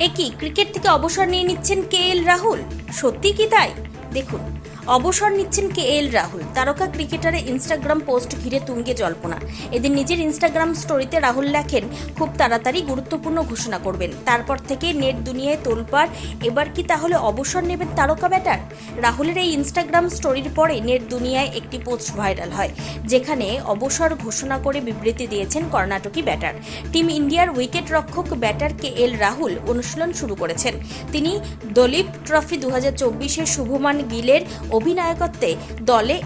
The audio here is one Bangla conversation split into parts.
একই ক্রিকেট থেকে অবসর নিয়ে নিচ্ছেন কে এল রাহুল? সত্যি কি তাই? দেখুন। অবসর নিচ্ছেন কে এল রাহুল, তারকা ক্রিকেটারের ইনস্টাগ্রাম পোস্ট ঘিরে তুঙ্গে জল্পনা। এদিন নিজের ইনস্টাগ্রাম স্টোরিতে রাহুল লেখেন, খুব তাড়াতাড়ি গুরুত্বপূর্ণ ঘোষণা করবেন। তারপর থেকে নেট দুনিয়ায় তোলপাড়, এবার কি তাহলে অবসর নেবেন তারকা ব্যাটার? রাহুলের এই ইনস্টাগ্রাম স্টোরির পরে নেট দুনিয়ায় একটি পোস্ট ভাইরাল হয়, যেখানে অবসর ঘোষণা করে বিবৃতি দিয়েছেন কর্ণাটকী ব্যাটার। টিম ইন্ডিয়ার উইকেট রক্ষক ব্যাটার কে এল রাহুল অনুশীলন শুরু করেছেন। তিনি দলীপ ট্রফি দু হাজার শুভমান গিলের অধিনায়কত্বে দলে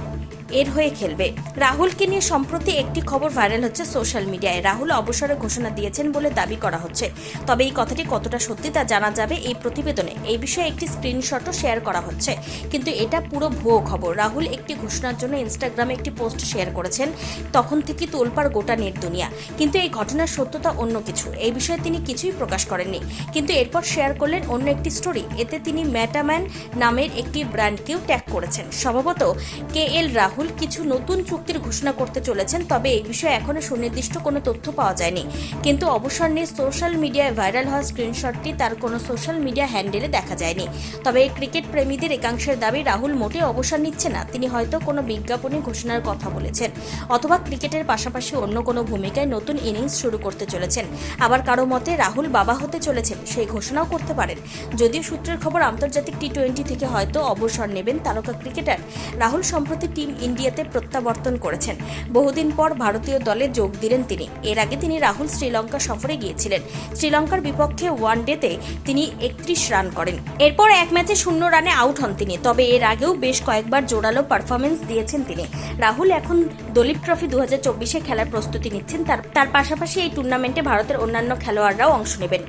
এর হয়ে খেলবে। রাহুলকে নিয়ে সম্প্রতি একটি খবর ভাইরাল হচ্ছে সোশ্যাল মিডিয়ায়। রাহুল অবসরের ঘোষণা দিয়েছেন বলে দাবি করা হচ্ছে। তবে এই কথাটি কতটা সত্যি তা জানা যাবে এই প্রতিবেদনে। এই বিষয়ে একটি স্ক্রিনশটও শেয়ার করা হচ্ছে। কিন্তু এটা পুরো ভুয়ো খবর। রাহুল একটি ঘোষণার জন্য ইনস্টাগ্রামে একটি পোস্ট শেয়ার করেছেন, তখন থেকে তোলপাড় গোটা নেট দুনিয়া। কিন্তু এই ঘটনার সত্যতা অন্য কিছু। এই বিষয়ে তিনি কিছুই প্রকাশ করেননি। কিন্তু এরপর শেয়ার করলেন অন্য একটি স্টোরি। এতে তিনি ম্যাটাম্যান নামের একটি ব্র্যান্ডকেও ট্যাগ করেছেন। সম্ভবত কে এল রাহুল কিছু নতুন চুক্তির ঘোষণা করতে চলেছেন, তবে এই বিষয়ে এখনও সুনির্দিষ্ট কোনো তথ্য পাওয়া যায়নি। কিন্তু অবসর নিয়ে সোশ্যাল মিডিয়ায় ভাইরাল হওয়া স্ক্রিনশটটি তার কোনো সোশ্যাল মিডিয়া হ্যান্ডেলে দেখা যায়নি। তবে এই ক্রিকেট প্রেমীদের একাংশের দাবি রাহুল মোটেই অবসর নিচ্ছে না, তিনি হয়তো কোনো বিজ্ঞাপনী ঘোষণার কথা বলেছেন, অথবা ক্রিকেটের পাশাপাশি অন্য কোনো ভূমিকায় নতুন ইনিংস শুরু করতে চলেছেন। আবার কারও মতে রাহুল বাবা হতে চলেছেন, সেই ঘোষণাও করতে পারেন। যদিও সূত্রের খবর আন্তর্জাতিক টি টোয়েন্টি থেকে হয়তো অবসর নেবেন তারকা ক্রিকেটার, রাহুল সম্প্রতি টিম ইন্ডিয়াতে প্রত্যাবর্তন করেছেন। বহুদিন পর ভারতীয় দলে যোগ দিলেন তিনি। এর আগে তিনি রাহুল শ্রীলঙ্কা সফরে গিয়েছিলেন। শ্রীলঙ্কার বিপক্ষে ওয়ান ডেতে তিনি একত্রিশ রান করেন। এরপর এক ম্যাচে শূন্য রানে আউট হন তিনি। তবে এর আগেও বেশ কয়েকবার জোরালো পারফরমেন্স দিয়েছেন তিনি। রাহুল এখন দলীপ ট্রফি দু হাজার চব্বিশে খেলার প্রস্তুতি নিচ্ছেন। তার তার পাশাপাশি এই টুর্নামেন্টে ভারতের অন্যান্য খেলোয়াড়রাও অংশ নেবেন।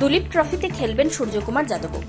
দলীপ ট্রফিতে খেলবেন সূর্যকুমার যাদবও।